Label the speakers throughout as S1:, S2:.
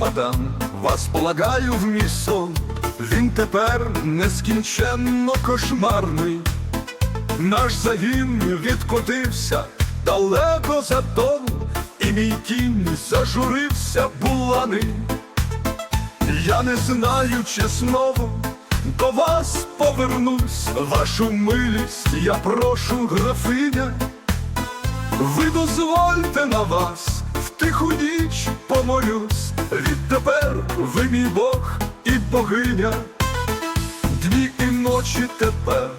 S1: мадам, вас полагаю в мій сон. Він тепер нескінченно кошмарний. Наш загін відкотився далеко за дом, і мій кінь зажурився буланий. Я не знаю, чи знову до вас повернусь, вашу милість я прошу, графиня. Ви дозвольте на вас тиху ніч помолюсь. Відтепер ви мій Бог і богиня. Дні і ночі тепер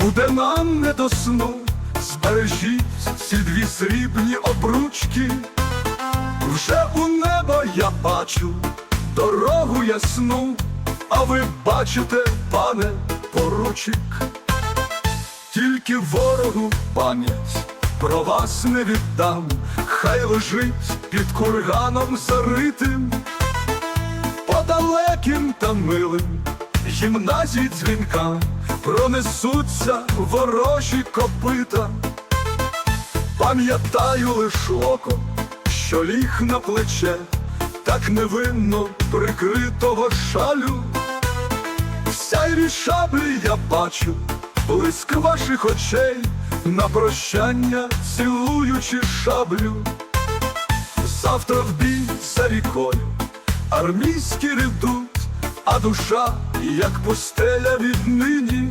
S1: буде нам не до сну. Збережіть ці дві срібні обручки. Вже у небо я бачу дорогу ясну, а ви бачите, пане поручик. Тільки ворогу пам'ять про вас не віддам, хай лежить під курганом заритим, по далеким та милим гімназії дзвінка пронесуться ворожі копита. Пам'ятаю лиш око, що ліг на плече, так невинно прикритого шалю. В сяйві шаблі я бачу блиск ваших очей, на прощання цілуючи шаблю. Завтра в бій за рікою, армійські редуть, а душа, як пустеля віднині.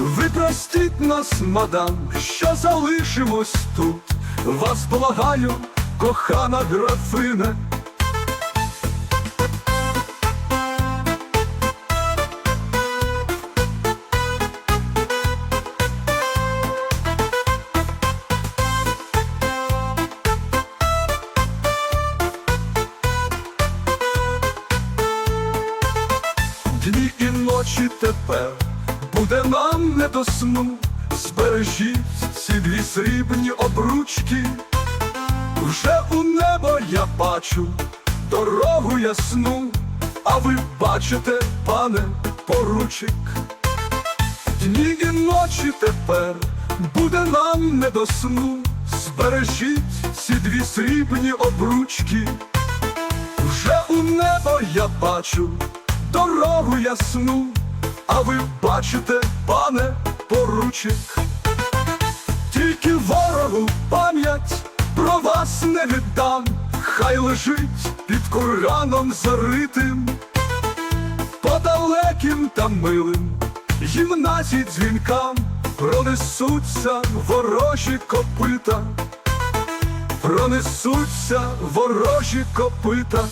S1: Ви простіть нас, мадам, що залишимось тут. Вас благаю, кохана графине. Дні і ночі тепер буде нам не до сну. Збережіть ці дві срібні обручки. Вже у небо я бачу дорогу ясну, а ви бачите, пане поручик. Дні і ночі тепер буде нам не до сну. Збережіть ці дві срібні обручки. Вже у небо я бачу дорогу ясну, а ви бачите, пане поручик. Тільки ворогу пам'ять про вас не віддам, хай лежить під курганом заритим, по далеким та милим гімназії дзвінкам пронесуться ворожі копита, пронесуться ворожі копита.